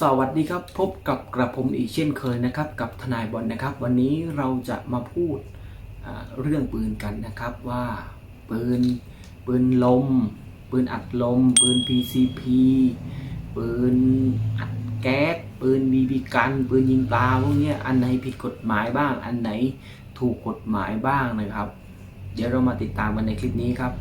สวัสดีครับพบกับกระผมอีกเช่นเคยนะครับ กับทนายบอลนะครับ วันนี้เราจะมาพูดเรื่องปืนกันนะครับว่าปืนปืนลม ปืนอัดลม ปืน PCP ปืนอัดแก๊สปืนบีบีกัน ปืนยิงปลาพวกนี้อันไหนผิดกฎหมายบ้าง อันไหนถูกกฎหมายบ้างนะครับ เดี๋ยวเรามาติดตามกันในคลิปนี้ครับ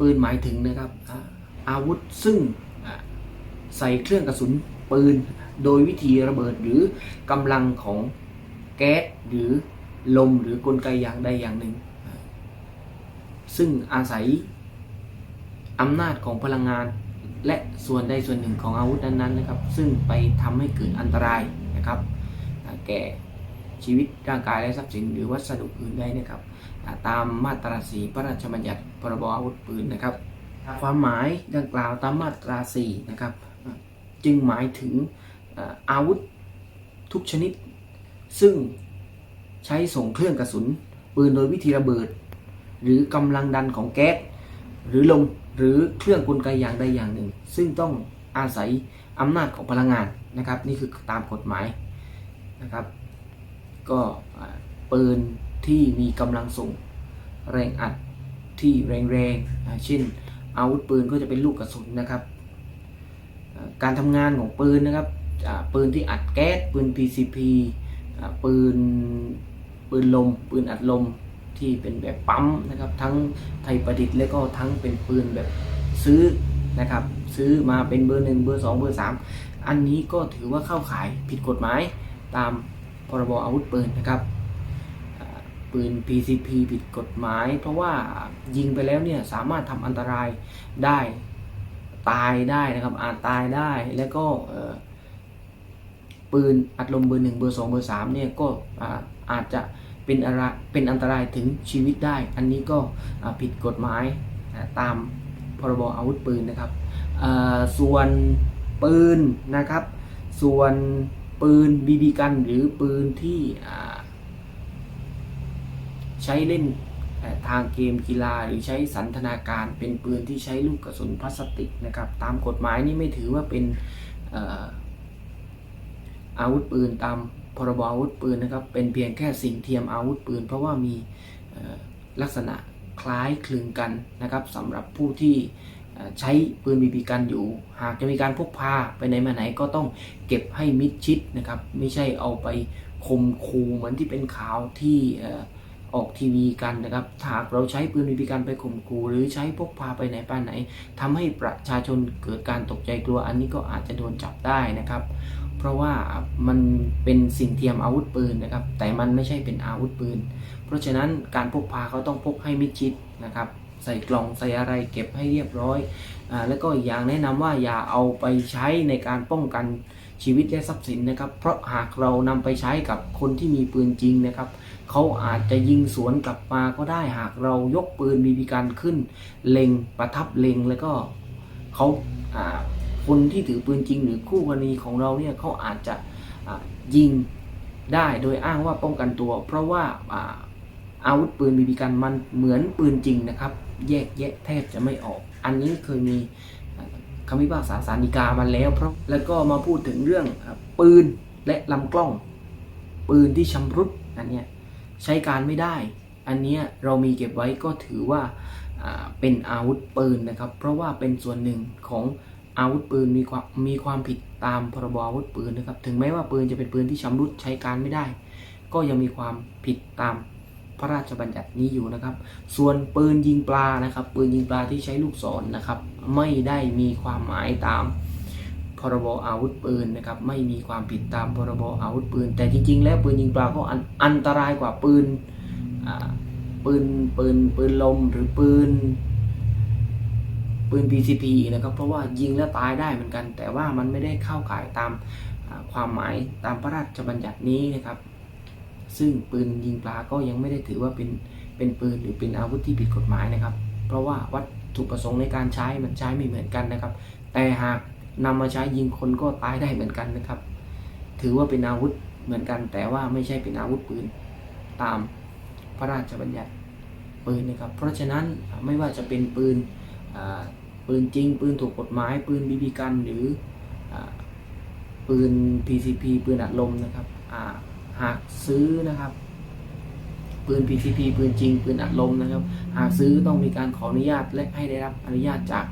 ปืนหมายถึงนะครับอาวุธซึ่งใส่เครื่องกระสุนปืนโดยวิธีระเบิดหรือกำลังของแก๊สหรือลมหรือกลไกอย่างใดอย่างหนึ่ง ซึ่งอาศัยอำนาจของพลังงานและส่วนใดส่วนหนึ่งของอาวุธนั้นๆนะครับ ซึ่งไปทำให้เกิดอันตรายนะครับแก่ ชีวิตร่างกายและทรัพย์สิน หรือวัสดุอื่นได้นะครับตามมาตราสีพระราชบัญญัติพรบอาวุธปืนนะครับ ความหมายดังกล่าวตามมาตราสีนะครับ จึงหมายถึงอาอาวุธทุกชนิด ซึ่งใช้ส่งเครื่องกระสุน ปืนโดยวิธีระเบิด หรือกำลังดันของแก๊สหรือลมหรือเครื่องกลไกอย่างใดอย่างหนึ่ง ซึ่งต้องอาศัยอำนาจของพลังงานนะครับ นี่คือตามกฎหมายนะครับ ก็ปืนที่มีกำลังส่งแรงอัดที่แรงๆเช่นอาวุธปืนก็จะเป็นลูกกระสุนนะครับ การทำงานของปืนนะครับปืนที่อัดแก๊สปืน PCP ปืนปืนลม ปืนอัดลมที่เป็นแบบปั๊มนะครับ ทั้งไทยประดิษฐ์และก็ทั้งเป็นปืนแบบซื้อนะครับ ซื้อมาเป็นเบอร์หนึ่งเบอร์สองเบอร์สามอันนี้ก็ถือว่าเข้าขายผิดกฎหมายตาม พรบอาวุธปืนนะครับปืน PCP ผิดกฎหมาย เพราะว่ายิงไปแล้วเนี่ยสามารถทำอันตรายได้ตายได้นะครับอาจตายได้แล้วก็ปืนอัดลมเบอร์หนึ่งเบอร์สองเบอร์สามเนี่ยก็อาจจะเป็นอะไรเป็นอันตรายถึงชีวิตได้ อันนี้ก็ผิดกฎหมายตามพรบอาวุธปืนนะครับส่วนปืนนะครับ ส่วน ปืนบีบีกันหรือปืนที่ใช้เล่นทางเกมกีฬาหรือใช้สันทนาการเป็นปืนที่ใช้ลูกกระสุนพลาสติกนะครับตามกฎหมายนี่ไม่ถือว่าเป็นอาวุธปืนตามพรบอาวุธปืนนะครับเป็นเพียงแค่สิ่งเทียมอาวุธปืน เพราะว่ามีลักษณะคล้ายคลึงกันนะครับสำหรับผู้ที่ ใช้ปืนบีบีกันอยู่ หากจะมีการพกพาไปไหนมาไหนก็ต้องเก็บให้มิดชิดนะครับ ไม่ใช่เอาไปคมคูเหมือนที่เป็นข่าวที่ออกทีวีกันนะครับหากเราใช้ปืนบีบีกันไปข่มขู่หรือใช้พกพาไปไหนไปไหนทำให้ประชาชนเกิดการตกใจกลัวอันนี้ก็อาจจะโดนจับได้นะครับ เพราะว่ามันเป็นสิ่งเทียมอาวุธปืนนะครับ แต่มันไม่ใช่เป็นอาวุธปืน เพราะฉะนั้นการพกพาเขาต้องพกให้มิดชิดนะครับ ใส่กล่องใส่อะไรเก็บให้เรียบร้อยอาแล้วก็อีกอย่างแนะนำว่าอย่าเอาไปใช้ในการป้องกันชีวิตและทรัพย์สินนะครับ เพราะหากเรานำไปใช้กับคนที่มีปืนจริงนะครับเขาอาจจะยิงสวนกลับมาก็ได้หากเรายกปืนบีบีกันขึ้น เล็งประทับเล็งแล้วก็เขาคนที่ถือปืนจริงหรือคู่กรณีของเราเนี่ยเขาอาจจะยิงได้โดยอ้างว่าป้องกันตัว เพราะว่าอาวุธปืนบีบีกันมันเหมือนปืนจริงนะครับ แยกแยะแทบจะไม่ออก อันนี้เคยมีคำพิพากษาสารดีกามาแล้ว เพราะแล้วก็มาพูดถึงเรื่องปืนและลำกล้อง ปืนที่ชำรุดอันเนี้ยใช้การไม่ได้ อันเนี้ยเรามีเก็บไว้ก็ถือว่าเป็นอาวุธปืนนะครับ เพราะว่าเป็นส่วนหนึ่งของอาวุธปืนมีความมีความผิดตามพรบอาวุธปืนนะครับ ถึงแม้ว่าปืนจะเป็นปืนที่ชำรุดใช้การไม่ได้ ก็ยังมีความผิดตาม พระราชบัญญัตินี้อยู่นะครับ ส่วนปืนยิงปลานะครับ ปืนยิงปลาที่ใช้ลูกศรนนะครับ ไม่ได้มีความหมายตามพรบอาวุธปืนนะครับ ไม่มีความผิดตามพรบอาวุธปืน แต่จริง ๆ แล้วปืนยิงปลาก็อันอันตรายกว่าปืนปืนปืนปืนลมหรือปืนปืน PCP นะครับ เพราะว่ายิงแล้วตายได้เหมือนกัน แต่ว่ามันไม่ได้เข้าข่ายตามความหมายตามพระราชบัญญัตินี้นะครับ ซึ่งปืนยิงปลาก็ยังไม่ได้ถือว่าเป็นเป็นปืนหรือเป็นอาวุธที่ผิดกฎหมายนะครับ เพราะว่าวัตถูกประสงค์ในการใช้มันใช้ไม่เหมือนกันนะครับ แต่หากนำมาใช้ยิงคนก็ตายได้เหมือนกันนะครับ ถือว่าเป็นอาวุธเหมือนกัน แต่ว่าไม่ใช่เป็นอาวุธปืนตามพระราชบัญญัติปืนนะครับ เพราะฉะนั้นไม่ว่าจะเป็นปืนปืนจริง ปืนถูกกฎหมาย ปืนบีบีกันหรืออปืน PCP ปืนอัดลมนะครับ หากซื้อนะครับ ปืน PCP ปืนจริง ปืนอัดลมนะครับ หากซื้อต้องมีการขออนุญาตและให้ได้รับอนุญาตจาก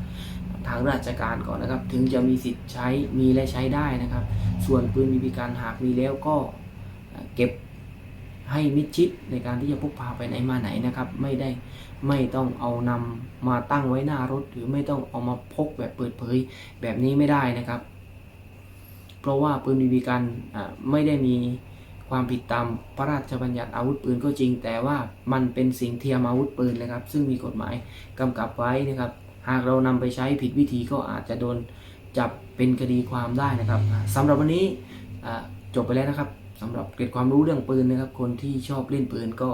ทางราชการก่อนนะครับ ถึงจะมีสิทธิ์ใช้มีและใช้ได้นะครับ ส่วนปืนบีบีกันหากมีแล้วก็เก็บให้มิดชิดในการที่จะพกพาไปไหนมาไหนนะครับ ไม่ได้ไม่ต้องเอานำมาตั้งไว้หน้ารถ หรือไม่ต้องเอามาพกแบบเปิดเผยแบบนี้ไม่ได้นะครับ เพราะว่าปืนบีบีกันอ่าไม่ได้มี ความผิดตามพระราชบัญญัติอาวุธปืนก็จริง แต่ว่ามันเป็นสิ่งเทียมอาวุธปืนนะครับ ซึ่งมีกฎหมายกำกับไว้นะครับ หากเรานำไปใช้ผิดวิธีก็อาจจะโดนจับเป็นคดีความได้นะครับอ่าสำหรับวันนี้จบไปแล้วนะครับสำหรับเกร็ดความรู้เรื่องปืนนะครับ คนที่ชอบเล่นปืนก็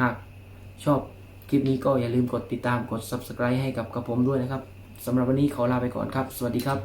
หากชอบคลิปนี้ก็อย่าลืมกดติดตามกด subscribe ให้กับกับผมด้วยนะครับสำหรับวันนี้ขอลาไปก่อนครับ สวัสดีครับ